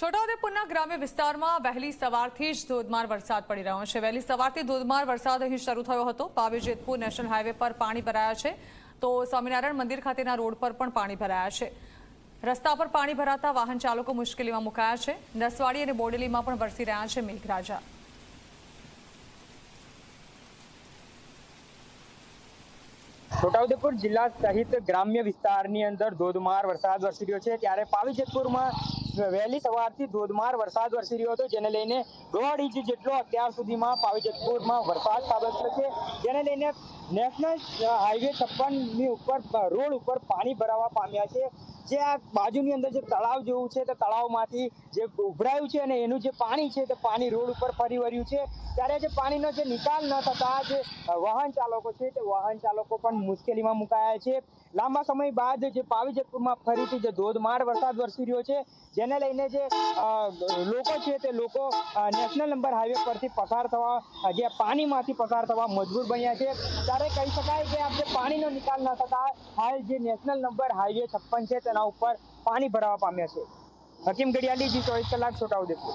છોટાઉદેપુરના ગ્રામ્ય વિસ્તારમાં વહેલી સવારથી જ ધોધમાર વરસાદ પડી રહ્યો છે. વહેલી સવારથી ધોધમાર વરસાદ અહીં શરૂ થયો હતો. પાવીજેતપુર નેશનલ હાઈવે પર પાણી ભરાયા છે. તો સ્વામિનારાયણ મંદિર ખાતેના રોડ પર પણ પાણી ભરાયા છે. રસ્તા પર પાણી ભરાતા વાહન ચાલકો મુશ્કેલીમાં મુકાયા છે. નસવાડી અને બોડેલીમાં પણ વરસી રહ્યા છે મેઘરાજા. છોટાઉદેપુર જિલ્લા સહિત ગ્રામ્ય વિસ્તારની અંદર ધોધમાર વરસાદ વરસી રહ્યો છે. ત્યારે પાવી, જેતપુરમાં વહેલી સવારથી ધોધમાર વરસાદ વરસી રહ્યો હતો, જેને લઈને દોઢ ઇંચ જેટલો અત્યાર સુધીમાં પાવીજતપુરમાં વરસાદ ખાબક્યો છે. જેને લઈને નેશનલ હાઈવે છપ્પનની ઉપર રોડ ઉપર પાણી ભરાવા પામ્યા છે. જે આ બાજુની અંદર જે તળાવ જેવું છે, તે તળાવમાંથી જે ઉભરાયું છે અને એનું જે પાણી છે, તે પાણી રોડ ઉપર ફરી વળ્યું છે. ત્યારે જે પાણીનો જે નિકાલ ન થતા જે વાહન ચાલકો છે, તે વાહન ચાલકો પણ મુશ્કેલીમાં મુકાયા છે. લાંબા સમય બાદ જે પાવી જેતપુરમાં ફરીથી જે ધોધમાર વરસાદ વરસી રહ્યો છે જેને લઈને જે લોકો છે તે લોકો નેશનલ નંબર હાઈવે પરથી પસાર થવા, જે પાણીમાંથી પસાર થવા મજબૂર બન્યા છે. ત્યારે કહી શકાય કે આ જે પાણીનો નિકાલ ન થતા હાલ જે નેશનલ નંબર હાઈવે છપ્પન છે તેના ઉપર પાણી ભરાવા પામ્યા છે. હકીમ ગડિયાલી જી ચોવીસ કલાક છોટાઉદેપુર.